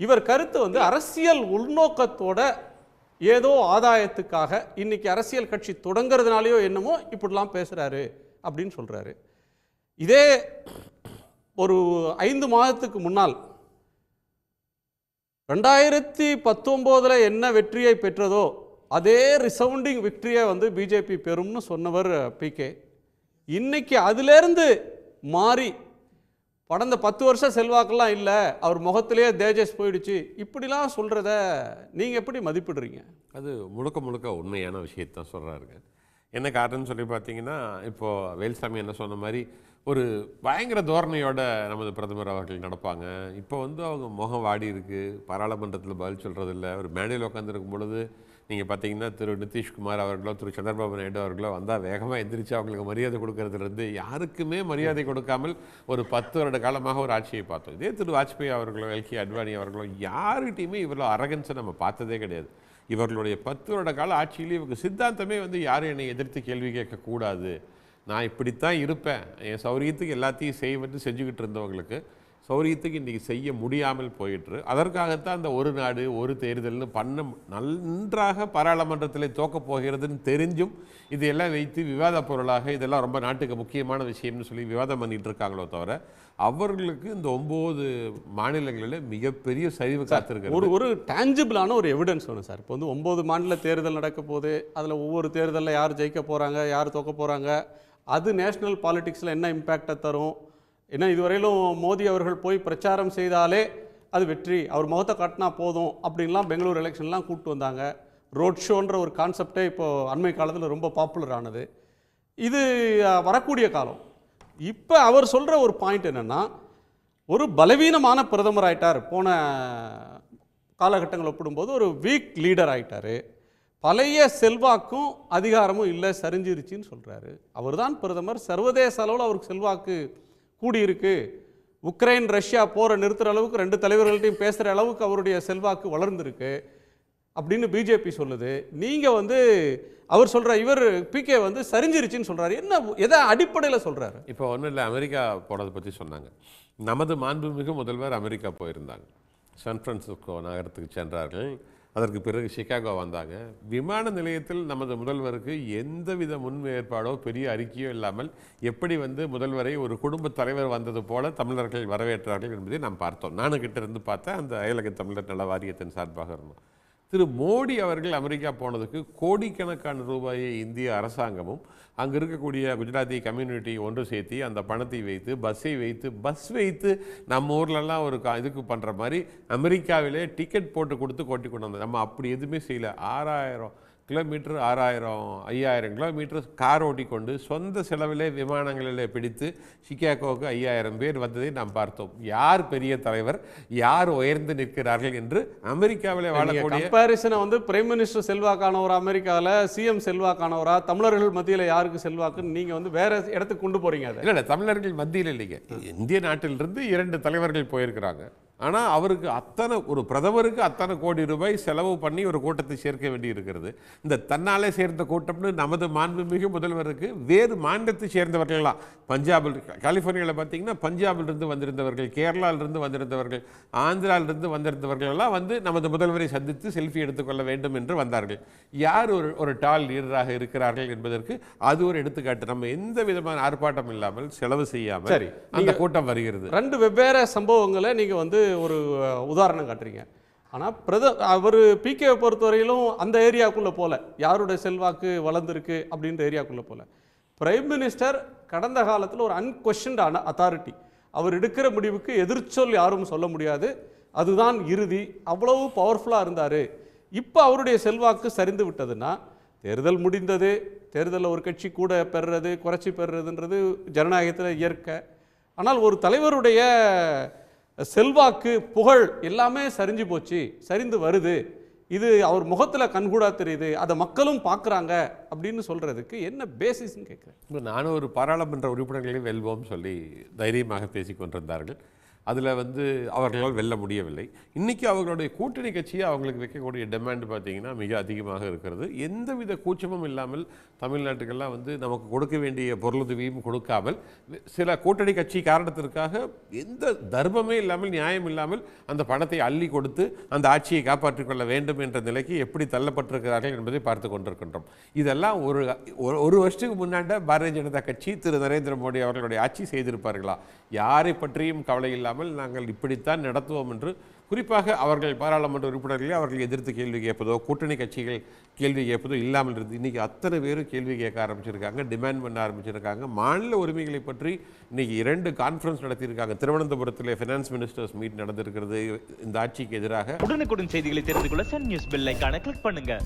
இவர் கருத்து வந்து அரசியல் உள்நோக்கத்தோட ஏதோ ஆதாயத்துக்காக இன்னைக்கு அரசியல் கட்சி தொடங்குறதுனாலயோ என்னமோ இப்படிலாம் பேசுகிறாரு அப்படின்னு சொல்கிறாரு இதே ஒரு ஐந்து மாதத்துக்கு முன்னால் ரெண்டாயிரத்தி பத்தொம்போதில் என்ன வெற்றியை பெற்றதோ அதே ரிசவுண்டிங் விக்டரியை வந்து பிஜேபி பெறும்னு சொன்னவர் பிகே இன்னைக்கு அதிலேருந்து மாறி கடந்த பத்து வருஷம் செல்வாக்கெல்லாம் இல்லை அவர் முகத்திலேயே தேஜஸ் போயிடுச்சு. இப்படிலாம் சொல்கிறத நீங்கள் எப்படி மதிப்பிடுறீங்க? அது முழுக்க முழுக்க உண்மையான விஷயத்தான் சொல்கிறாருங்க என்ன காரணம்னு சொல்லி பார்த்தீங்கன்னா இப்போது வேல்சாமி என்ன சொன்ன மாதிரி ஒரு பயங்கர தோரணையோட நமது பிரதமர் அவர்கள் நடப்பாங்க. இப்போ வந்து அவங்க முகம் வாடி இருக்குது பாராளுமன்றத்தில் பதில் சொல்கிறதில்ல ஒரு மேடையில் உட்காந்துருக்கும் பொழுது நீங்கள் பார்த்தீங்கன்னா திரு நிதிஷ்குமார் அவர்களோ திரு சந்திரபாபு நாயுடு அவர்களோ வந்தால் வேகமாக எந்திரிச்சு அவங்களுக்கு மரியாதை கொடுக்கறதுலேருந்து யாருக்குமே மரியாதை கொடுக்காமல் ஒரு பத்து வருட காலமாக ஒரு ஆட்சியை பார்த்தோம். இதே திரு வாஜ்பாய் அவர்களோ எல்கே அத்வானி அவர்களோ யாருகிட்டையுமே இவ்வளோ அரகன்ஸை நம்ம பார்த்ததே கிடையாது. இவர்களுடைய பத்து வருட கால ஆட்சியிலே இவங்க சித்தாந்தமே வந்து யாரும் என்னை எதிர்த்து கேள்வி கேட்கக்கூடாது. நான் இப்படித்தான் இருப்பேன். என் சௌரியத்துக்கு எல்லாத்தையும் செய்வது செஞ்சுக்கிட்டு இருந்தவங்களுக்கு சௌரியத்துக்கு இன்றைக்கி செய்ய முடியாமல் போயிட்டு அதற்காகத்தான் அந்த ஒரு நாடு ஒரு தேர்தல்னு பண்ண நன்றாக பாராளுமன்றத்தில் தோக்கப் போகிறதுன்னு தெரிஞ்சும் இதையெல்லாம் வைத்து விவாத பொருளாக இதெல்லாம் ரொம்ப நாட்டுக்கு முக்கியமான விஷயம்னு சொல்லி விவாதம் பண்ணிட்டு இருக்காங்களோ தவிர அவர்களுக்கு இந்த ஒம்பது மாநிலங்களில் மிகப்பெரிய சரிவு காத்திருக்கிறது. ஒரு ஒரு டேஞ்சிபிளான ஒரு எவிடன்ஸ் வேணும் சார். இப்போ வந்து ஒம்பது மாநில தேர்தல் நடக்க போகுது. அதில் ஒவ்வொரு தேர்தலில் யார் ஜெயிக்க போகிறாங்க யார் தோக்க போகிறாங்க அது நேஷனல் பாலிடிக்ஸில் என்ன இம்பேக்டை தரும்? ஏன்னா இதுவரையிலும் மோடி அவர்கள் போய் பிரச்சாரம் செய்தாலே அது வெற்றி. அவர் முகத்தை காட்டினா போதும் அப்படின்லாம் பெங்களூர் எலெக்ஷன்லாம் கூப்பிட்டு வந்தாங்க. ரோட் ஷோன்ற ஒரு கான்செப்டே இப்போ அண்மை காலத்தில் ரொம்ப பாப்புலர் ஆனது. இது வரக்கூடிய காலம். இப்போ அவர் சொல்கிற ஒரு பாயிண்ட் என்னென்னா ஒரு பலவீனமான பிரதமர் ஆயிட்டார். போன காலகட்டங்கள் ஒப்பிடும்போது ஒரு வீக் லீடர் ஆயிட்டார். பழைய செல்வாக்கும் அதிகாரமும் இல்லை சரிஞ்சிருச்சின்னு சொல்கிறாரு அவர்தான் பிரதமர். சர்வதேச அளவில் அவருக்கு செல்வாக்கு கூடியிருக்கு. உக்ரைன் ரஷ்யா போரை நிறுத்துகிற அளவுக்கு ரெண்டு தலைவர்கள்ட்டையும் பேசுகிற அளவுக்கு அவருடைய செல்வாக்கு வளர்ந்துருக்கு. அப்படின்னு பிஜேபி சொல்லுது. நீங்கள் வந்து அவர் சொல்கிற இவர் பிகே வந்து சரிஞ்சிருச்சுன்னு சொல்கிறார் என்ன எதை அடிப்படையில் சொல்கிறார் இப்போ ஒன்றும் இல்லை அமெரிக்கா போனதை பற்றி சொன்னாங்க. நமது மாண்புமிகு முதல்வர் அமெரிக்கா போயிருந்தாங்க. சான் பிரான்சிஸ்கோ நகரத்துக்கு சென்றார்கள். அதற்கு பிறகு சிகாகோ வந்தாங்க. விமான நிலையத்தில் நமது முதல்வருக்கு எந்தவித முன்ஏற்பாடோ பெரிய அறிக்கையோ இல்லாமல் எப்படி வந்து முதல்வரை ஒரு குடும்ப தலைவர் வந்தது போல தமிழர்கள் வரவேற்றார்கள் என்பதை நாம் பார்த்தோம். நானும் கிட்ட இருந்து பார்த்தேன். அந்த அயலக தமிழர் நல வாரியத்தின் சார்பாக இருந்தோம். திரு மோடி அவர்கள் அமெரிக்கா போனதுக்கு கோடிக்கணக்கான ரூபாயை இந்திய அரசாங்கமும் அங்கே இருக்கக்கூடிய குஜராத்தி கம்யூனிட்டி ஒன்று சேர்த்து அந்த பணத்தை வைத்து பஸ்ஸை வைத்து பஸ் வைத்து நம்ம ஊர்லலாம் ஒரு இதுக்கு பண்ணுற மாதிரி அமெரிக்காவிலே டிக்கெட் போட்டு கொடுத்து கொட்டி கொண்டு வந்தோம் நம்ம அப்படி எதுவுமே செய்யல. ஆறாயிரம் கிலோமீட்டர் ஆறாயிரம் ஐயாயிரம் கிலோமீட்டர் கார் ஓட்டிக்கொண்டு சொந்த செலவிலே விமானங்களிலே பிடித்து சிகாகோவுக்கு ஐயாயிரம் பேர் வந்ததை நாம் பார்த்தோம். யார் பெரிய தலைவர் யார் உயர்ந்து நிற்கிறார்கள் என்று அமெரிக்காவிலே வாழக்கூடிய கம்பேரிசனை வந்து பிரைம் மினிஸ்டர் செல்வாக்கானவரா அமெரிக்காவில் சிஎம் செல்வாக்கானவரா தமிழர்கள் மத்தியில் யாருக்கு செல்வாக்குன்னு நீங்கள் வந்து வேற இடத்துக்கு கொண்டு போறீங்க அதை? இல்லை இல்லை தமிழர்கள் மத்தியில் இல்லைங்க. இந்திய நாட்டிலிருந்து இரண்டு தலைவர்கள் போயிருக்கிறாங்க. ஆனால் அவருக்கு அத்தனை ஒரு பிரதமருக்கு அத்தனை கோடி ரூபாய் செலவு பண்ணி ஒரு கூட்டத்தை சேர்க்க வேண்டி இருக்கிறது இந்த தன்னாலே சேர்ந்த கூட்டம்னு நமது மாண்புமிகு முதல்வருக்கு வேறு மாநிலத்தை சேர்ந்தவர்கள்லாம் பஞ்சாபில் கலிஃபோர்னியாவில் பார்த்தீங்கன்னா பஞ்சாபிலிருந்து வந்திருந்தவர்கள் கேரளாவிலிருந்து வந்திருந்தவர்கள் ஆந்திராவிலிருந்து வந்திருந்தவர்கள் எல்லாம் வந்து நமது முதல்வரை சந்தித்து செல்ஃபி எடுத்துக்கொள்ள வேண்டும் என்று வந்தார்கள். யார் ஒரு ஒரு டால் லீடராக இருக்கிறார்கள் என்பதற்கு அது ஒரு எடுத்துக்காட்டு. நம்ம எந்த விதமான ஆர்ப்பாட்டம் இல்லாமல் செலவு செய்யாமல் சரி. அந்த கூட்டம் வருகிறது. ரெண்டு வெவ்வேறு சம்பவங்களை நீங்கள் வந்து ஒரு உதாரணம் காட்டுறீங்க. ஆனால் பிரத அவர் பிகேவை பொறுத்தவரையிலும் அந்த ஏரியாவுக்குள்ளே போகல யாருடைய செல்வாக்கு வளர்ந்துருக்கு அப்படின்ற ஏரியாக்குள்ளே போகல பிரைம் மினிஸ்டர் கடந்த காலத்தில் ஒரு அன்கொஷன்ட் அத்தாரிட்டி அவர் எடுக்கிற முடிவுக்கு எதிர்ச்சொல் யாரும் சொல்ல முடியாது. அதுதான் இறுதி. அவ்வளவு பவர்ஃபுல்லாக இருந்தார். இப்போ அவருடைய செல்வாக்கு சரிந்து விட்டதுன்னா தேர்தல் முடிந்தது. தேர்தலில் ஒரு கட்சி கூட பெறுறது குறைச்சி பெறுறதுன்றது ஜனநாயகத்தில் இயற்கை. ஆனால் ஒரு தலைவருடைய செல்வாக்கு புகழ் எல்லாமே சரிஞ்சு போச்சு சரிந்து வருது. இது அவர் முகத்தில் கண்கூடா தெரியுது அதை மக்களும் பார்க்குறாங்க அப்படின்னு சொல்கிறதுக்கு என்ன பேசிஸ்ன்னு கேட்குறேன் நானும் ஒரு பாராளுமன்ற உறுப்பினர்களையும் வெல்வோம் சொல்லி தைரியமாக பேசிக்கொண்டிருந்தார்கள் அதில் வந்து அவர்களால் வெல்ல முடியவில்லை. இன்றைக்கி அவர்களுடைய கூட்டணி கட்சியை அவங்களுக்கு வைக்கக்கூடிய டிமாண்ட் பார்த்தீங்கன்னா மிக அதிகமாக இருக்கிறது. எந்தவித கூச்சமும் இல்லாமல் தமிழ்நாட்டுக்கெல்லாம் வந்து நமக்கு கொடுக்க வேண்டிய பொருளுதவியும் கொடுக்காமல் சில கூட்டணி கட்சி காரணத்திற்காக எந்த தர்மமே இல்லாமல் நியாயம் இல்லாமல் அந்த பணத்தை அள்ளி கொடுத்து அந்த ஆட்சியை காப்பாற்றிக் கொள்ள வேண்டும் என்ற நிலைக்கு எப்படி தள்ளப்பட்டிருக்கிறார்கள் என்பதை பார்த்து கொண்டிருக்கின்றோம். இதெல்லாம் ஒரு ஒரு- ஒரு வருஷத்துக்கு முன்னாண்ட பாரதிய ஜனதா கட்சி திரு நரேந்திர மோடி அவர்களுடைய ஆட்சி செய்திருப்பார்களா? யாரை பற்றியும் கவலை இல்லாமல் நாங்கள் இப்படித்தான் நடத்துவோம் என்று குறிப்பாக அவர்கள் பாராளுமன்ற உறுப்பினர்களே அவர்கள் எதிர்த்து கேள்வி கேட்பதோ கூட்டணி கட்சிகள் கேள்வி கேட்பதோ இல்லாமல் இருந்து இன்னைக்கு அத்தனை பேரும் கேள்வி கேட்க ஆரம்பிச்சிருக்காங்க டிமாண்ட் பண்ண ஆரம்பிச்சிருக்காங்க. மாநில உரிமைகளை பற்றி இன்னைக்கு இரண்டு கான்ஃபரன்ஸ் நடத்தியிருக்காங்க. திருவனந்தபுரத்தில் ஃபினான்ஸ் மினிஸ்டர்ஸ் மீட் நடந்திருக்கிறது. இந்த ஆட்சிக்கு எதிராக உடனுக்குடன் செய்திகளை தெரிந்து கொள்ள சன் நியூஸ் பெல் ஐகானை கிளிக் பண்ணுங்க.